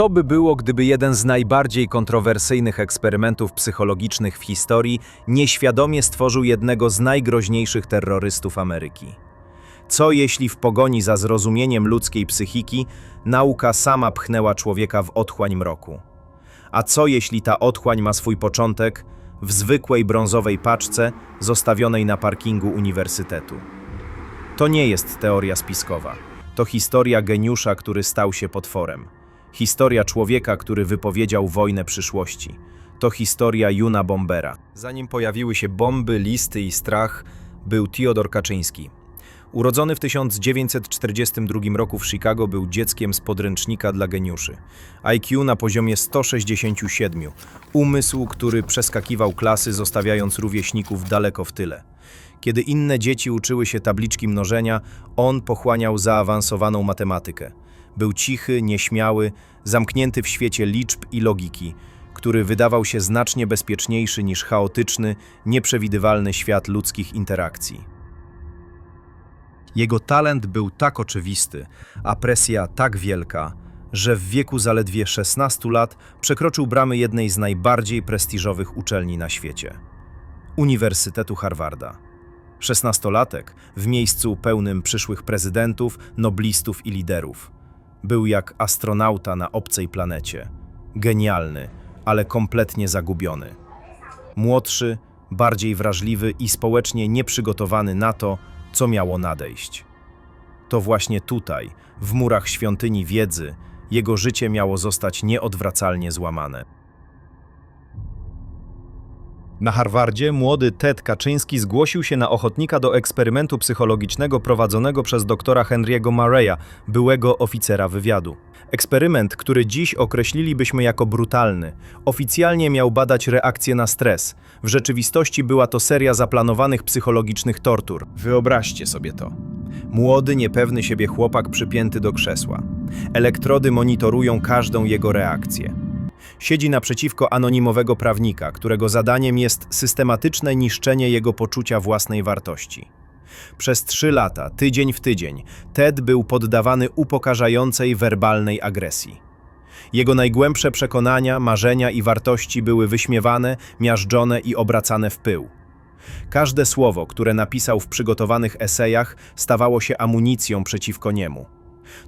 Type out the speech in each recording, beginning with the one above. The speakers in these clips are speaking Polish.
Co by było, gdyby jeden z najbardziej kontrowersyjnych eksperymentów psychologicznych w historii nieświadomie stworzył jednego z najgroźniejszych terrorystów Ameryki? Co jeśli w pogoni za zrozumieniem ludzkiej psychiki nauka sama pchnęła człowieka w otchłań mroku? A co jeśli ta otchłań ma swój początek w zwykłej brązowej paczce zostawionej na parkingu uniwersytetu? To nie jest teoria spiskowa. To historia geniusza, który stał się potworem. Historia człowieka, który wypowiedział wojnę przyszłości. To historia Juna Bombera. Zanim pojawiły się bomby, listy i strach, był Teodor Kaczyński. Urodzony w 1942 roku w Chicago był dzieckiem z podręcznika dla geniuszy. IQ na poziomie 167. Umysł, który przeskakiwał klasy, zostawiając rówieśników daleko w tyle. Kiedy inne dzieci uczyły się tabliczki mnożenia, on pochłaniał zaawansowaną matematykę. Był cichy, nieśmiały, zamknięty w świecie liczb i logiki, który wydawał się znacznie bezpieczniejszy niż chaotyczny, nieprzewidywalny świat ludzkich interakcji. Jego talent był tak oczywisty, a presja tak wielka, że w wieku zaledwie 16 lat przekroczył bramy jednej z najbardziej prestiżowych uczelni na świecie Uniwersytetu Harvarda. Szesnastolatek w miejscu pełnym przyszłych prezydentów, noblistów i liderów. Był jak astronauta na obcej planecie. Genialny, ale kompletnie zagubiony. Młodszy, bardziej wrażliwy i społecznie nieprzygotowany na to, co miało nadejść. To właśnie tutaj, w murach świątyni wiedzy, jego życie miało zostać nieodwracalnie złamane. Na Harvardzie młody Ted Kaczyński zgłosił się na ochotnika do eksperymentu psychologicznego prowadzonego przez doktora Henry'ego Murraya, byłego oficera wywiadu. Eksperyment, który dziś określilibyśmy jako brutalny, oficjalnie miał badać reakcję na stres. W rzeczywistości była to seria zaplanowanych psychologicznych tortur. Wyobraźcie sobie to. Młody, niepewny siebie chłopak przypięty do krzesła. Elektrody monitorują każdą jego reakcję. Siedzi naprzeciwko anonimowego prawnika, którego zadaniem jest systematyczne niszczenie jego poczucia własnej wartości. Przez trzy lata, tydzień w tydzień, Ted był poddawany upokarzającej werbalnej agresji. Jego najgłębsze przekonania, marzenia i wartości były wyśmiewane, miażdżone i obracane w pył. Każde słowo, które napisał w przygotowanych esejach, stawało się amunicją przeciwko niemu.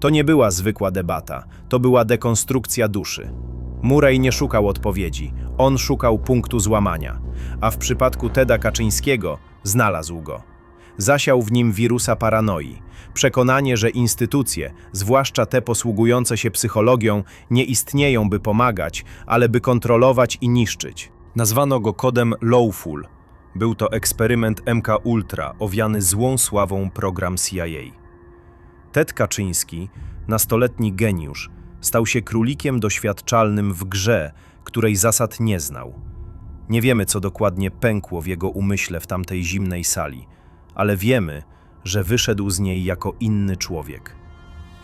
To nie była zwykła debata, to była dekonstrukcja duszy. Murray nie szukał odpowiedzi, on szukał punktu złamania, a w przypadku Teda Kaczyńskiego znalazł go. Zasiał w nim wirusa paranoi, przekonanie, że instytucje, zwłaszcza te posługujące się psychologią, nie istnieją, by pomagać, ale by kontrolować i niszczyć. Nazwano go kodem Lawful. Był to eksperyment MK Ultra, owiany złą sławą program CIA. Ted Kaczyński, nastoletni geniusz, stał się królikiem doświadczalnym w grze, której zasad nie znał. Nie wiemy, co dokładnie pękło w jego umyśle w tamtej zimnej sali, ale wiemy, że wyszedł z niej jako inny człowiek.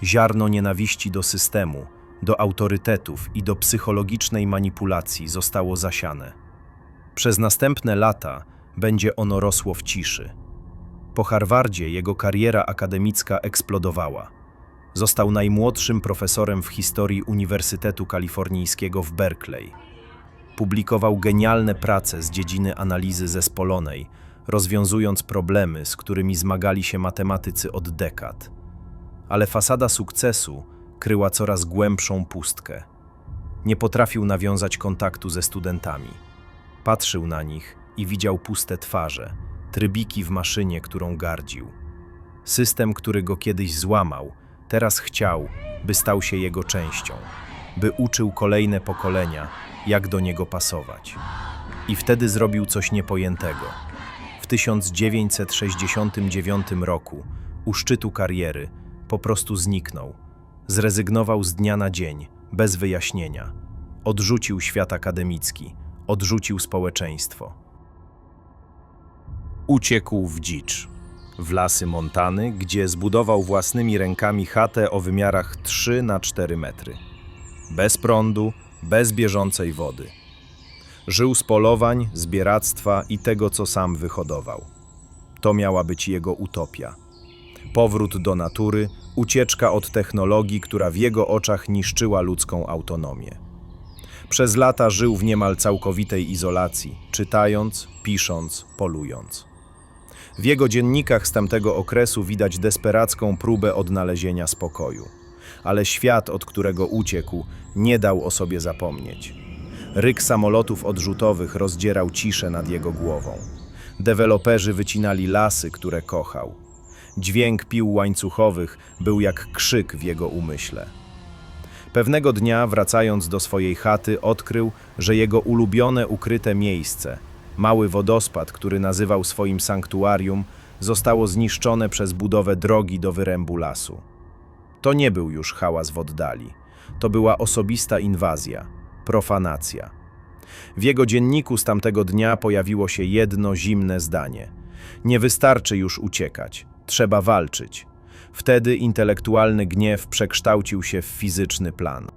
Ziarno nienawiści do systemu, do autorytetów i do psychologicznej manipulacji zostało zasiane. Przez następne lata będzie ono rosło w ciszy. Po Harvardzie jego kariera akademicka eksplodowała. Został najmłodszym profesorem w historii Uniwersytetu Kalifornijskiego w Berkeley. Publikował genialne prace z dziedziny analizy zespolonej, rozwiązując problemy, z którymi zmagali się matematycy od dekad. Ale fasada sukcesu kryła coraz głębszą pustkę. Nie potrafił nawiązać kontaktu ze studentami. Patrzył na nich i widział puste twarze, trybiki w maszynie, którą gardził. System, który go kiedyś złamał, teraz chciał, by stał się jego częścią, by uczył kolejne pokolenia, jak do niego pasować. I wtedy zrobił coś niepojętego. W 1969 roku, u szczytu kariery, po prostu zniknął. Zrezygnował z dnia na dzień, bez wyjaśnienia. Odrzucił świat akademicki, odrzucił społeczeństwo. Uciekł w dzicz, w lasy Montany, gdzie zbudował własnymi rękami chatę o wymiarach 3 na 4 metry. Bez prądu, bez bieżącej wody. Żył z polowań, zbieractwa i tego, co sam wyhodował. To miała być jego utopia. Powrót do natury, ucieczka od technologii, która w jego oczach niszczyła ludzką autonomię. Przez lata żył w niemal całkowitej izolacji, czytając, pisząc, polując. W jego dziennikach z tamtego okresu widać desperacką próbę odnalezienia spokoju. Ale świat, od którego uciekł, nie dał o sobie zapomnieć. Ryk samolotów odrzutowych rozdzierał ciszę nad jego głową. Deweloperzy wycinali lasy, które kochał. Dźwięk pił łańcuchowych był jak krzyk w jego umyśle. Pewnego dnia, wracając do swojej chaty, odkrył, że jego ulubione ukryte miejsce, mały wodospad, który nazywał swoim sanktuarium, zostało zniszczone przez budowę drogi do wyrębu lasu. To nie był już hałas w oddali. To była osobista inwazja, profanacja. W jego dzienniku z tamtego dnia pojawiło się jedno zimne zdanie. Nie wystarczy już uciekać, trzeba walczyć. Wtedy intelektualny gniew przekształcił się w fizyczny plan.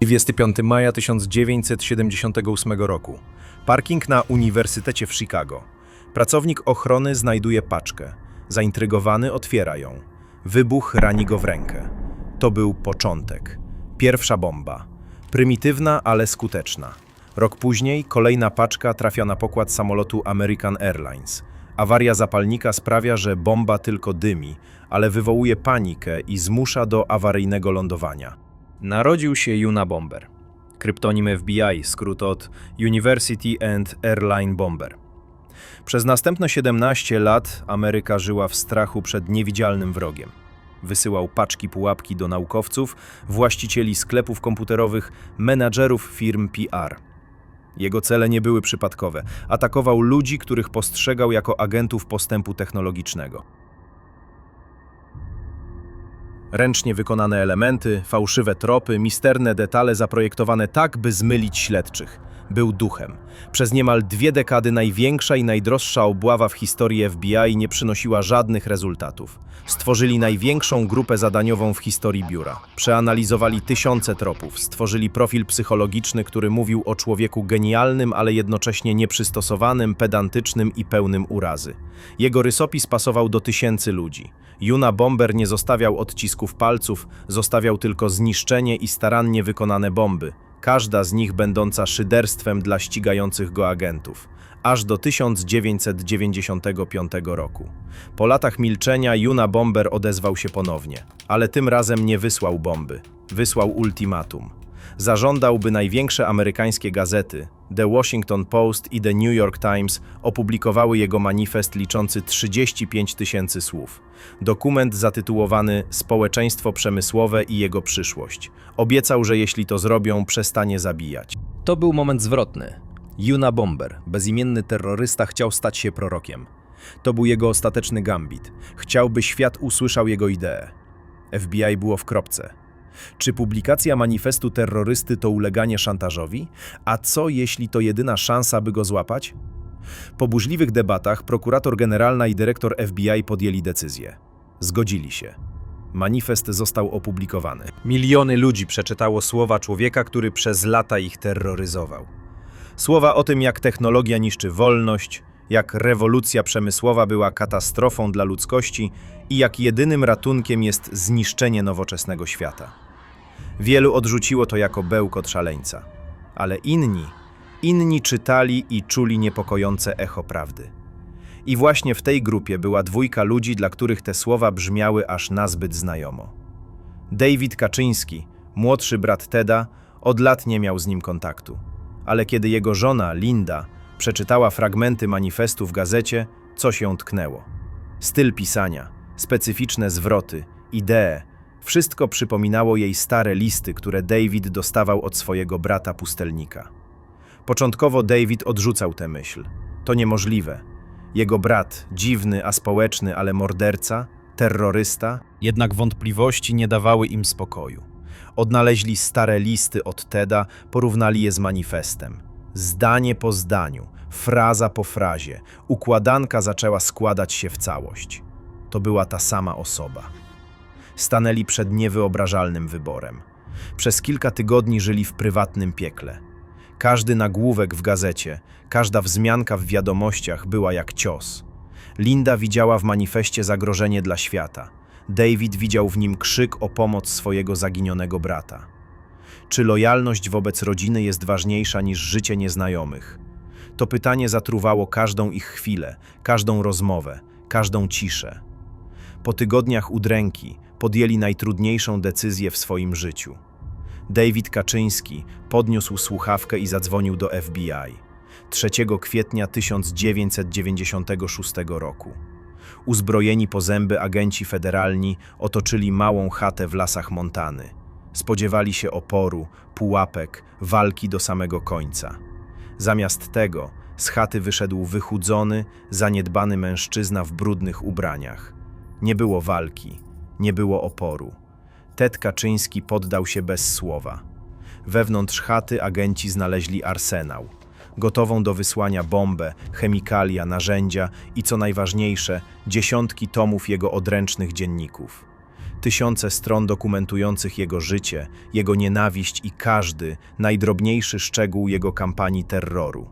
25 maja 1978 roku. Parking na Uniwersytecie w Chicago. Pracownik ochrony znajduje paczkę. Zaintrygowany otwiera ją. Wybuch rani go w rękę. To był początek. Pierwsza bomba. Prymitywna, ale skuteczna. Rok później kolejna paczka trafia na pokład samolotu American Airlines. Awaria zapalnika sprawia, że bomba tylko dymi, ale wywołuje panikę i zmusza do awaryjnego lądowania. Narodził się Juna Bomber. Kryptonim FBI, skrót od University and Airline Bomber. Przez następne 17 lat Ameryka żyła w strachu przed niewidzialnym wrogiem. Wysyłał paczki pułapki do naukowców, właścicieli sklepów komputerowych, menadżerów firm PR. Jego cele nie były przypadkowe. Atakował ludzi, których postrzegał jako agentów postępu technologicznego. Ręcznie wykonane elementy, fałszywe tropy, misterne detale zaprojektowane tak, by zmylić śledczych. Był duchem. Przez niemal dwie dekady największa i najdroższa obława w historii FBI nie przynosiła żadnych rezultatów. Stworzyli największą grupę zadaniową w historii biura. Przeanalizowali tysiące tropów, stworzyli profil psychologiczny, który mówił o człowieku genialnym, ale jednocześnie nieprzystosowanym, pedantycznym i pełnym urazy. Jego rysopis pasował do tysięcy ludzi. Juna Bomber nie zostawiał odcisków palców, zostawiał tylko zniszczenie i starannie wykonane bomby, każda z nich będąca szyderstwem dla ścigających go agentów, aż do 1995 roku. Po latach milczenia Juna Bomber odezwał się ponownie, ale tym razem nie wysłał bomby, wysłał ultimatum. Zażądał, by największe amerykańskie gazety, The Washington Post i The New York Times, opublikowały jego manifest liczący 35 tysięcy słów. Dokument zatytułowany Społeczeństwo przemysłowe i jego przyszłość. Obiecał, że jeśli to zrobią, przestanie zabijać. To był moment zwrotny. Juna Bomber, bezimienny terrorysta, chciał stać się prorokiem. To był jego ostateczny gambit. Chciał, by świat usłyszał jego ideę. FBI było w kropce. Czy publikacja manifestu terrorysty to uleganie szantażowi? A co jeśli to jedyna szansa, by go złapać? Po burzliwych debatach prokurator generalna i dyrektor FBI podjęli decyzję. Zgodzili się. Manifest został opublikowany. Miliony ludzi przeczytało słowa człowieka, który przez lata ich terroryzował. Słowa o tym, jak technologia niszczy wolność, jak rewolucja przemysłowa była katastrofą dla ludzkości i jak jedynym ratunkiem jest zniszczenie nowoczesnego świata. Wielu odrzuciło to jako bełkot szaleńca, ale inni, inni czytali i czuli niepokojące echo prawdy. I właśnie w tej grupie była dwójka ludzi, dla których te słowa brzmiały aż nazbyt znajomo. David Kaczyński, młodszy brat Teda, od lat nie miał z nim kontaktu, ale kiedy jego żona, Linda, przeczytała fragmenty manifestu w gazecie, coś ją tknęło. Styl pisania, specyficzne zwroty, idee, wszystko przypominało jej stare listy, które David dostawał od swojego brata pustelnika. Początkowo David odrzucał tę myśl. To niemożliwe. Jego brat, dziwny, a społeczny, ale morderca, terrorysta, jednak wątpliwości nie dawały im spokoju. Odnaleźli stare listy od Teda, porównali je z manifestem. Zdanie po zdaniu, fraza po frazie, układanka zaczęła składać się w całość. To była ta sama osoba. Stanęli przed niewyobrażalnym wyborem. Przez kilka tygodni żyli w prywatnym piekle. Każdy nagłówek w gazecie, każda wzmianka w wiadomościach była jak cios. Linda widziała w manifestie zagrożenie dla świata. David widział w nim krzyk o pomoc swojego zaginionego brata. Czy lojalność wobec rodziny jest ważniejsza niż życie nieznajomych? To pytanie zatruwało każdą ich chwilę, każdą rozmowę, każdą ciszę. Po tygodniach udręki podjęli najtrudniejszą decyzję w swoim życiu. David Kaczyński podniósł słuchawkę i zadzwonił do FBI 3 kwietnia 1996 roku. Uzbrojeni po zęby agenci federalni otoczyli małą chatę w lasach Montany. Spodziewali się oporu, pułapek, walki do samego końca. Zamiast tego z chaty wyszedł wychudzony, zaniedbany mężczyzna w brudnych ubraniach. Nie było walki, nie było oporu. Ted Kaczyński poddał się bez słowa. Wewnątrz chaty agenci znaleźli arsenał. Gotową do wysłania bombę, chemikalia, narzędzia i co najważniejsze, dziesiątki tomów jego odręcznych dzienników. Tysiące stron dokumentujących jego życie, jego nienawiść i każdy, najdrobniejszy szczegół jego kampanii terroru.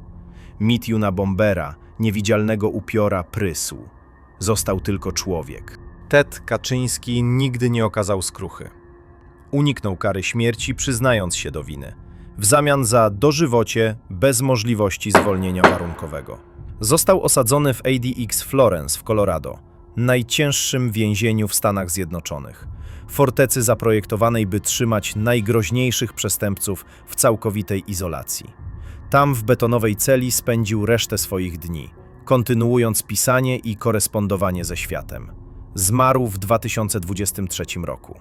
Mit Juna Bombera, niewidzialnego upiora, prysł. Został tylko człowiek. Ted Kaczyński nigdy nie okazał skruchy. Uniknął kary śmierci, przyznając się do winy. W zamian za dożywocie bez możliwości zwolnienia warunkowego. Został osadzony w ADX Florence w Colorado, najcięższym więzieniu w Stanach Zjednoczonych. Fortecy zaprojektowanej, by trzymać najgroźniejszych przestępców w całkowitej izolacji. Tam w betonowej celi spędził resztę swoich dni, kontynuując pisanie i korespondowanie ze światem. Zmarł w 2023 roku.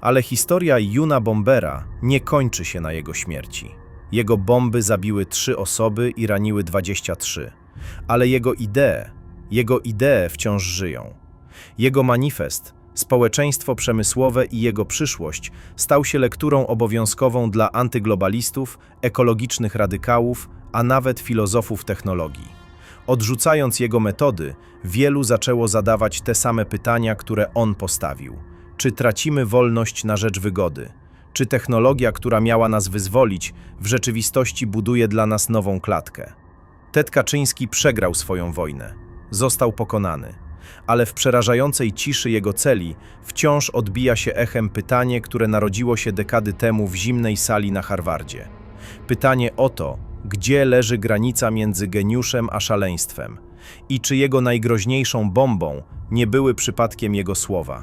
Ale historia Juna Bombera nie kończy się na jego śmierci. Jego bomby zabiły trzy osoby i raniły 23. Ale jego idee, jego idee wciąż żyją. Jego manifest, społeczeństwo przemysłowe i jego przyszłość stał się lekturą obowiązkową dla antyglobalistów, ekologicznych radykałów, a nawet filozofów technologii. Odrzucając jego metody, wielu zaczęło zadawać te same pytania, które on postawił. Czy tracimy wolność na rzecz wygody? Czy technologia, która miała nas wyzwolić, w rzeczywistości buduje dla nas nową klatkę? Ted Kaczyński przegrał swoją wojnę. Został pokonany. Ale w przerażającej ciszy jego celi wciąż odbija się echem pytanie, które narodziło się dekady temu w zimnej sali na Harvardzie. Pytanie o to, gdzie leży granica między geniuszem a szaleństwem i czy jego najgroźniejszą bombą nie były przypadkiem jego słowa.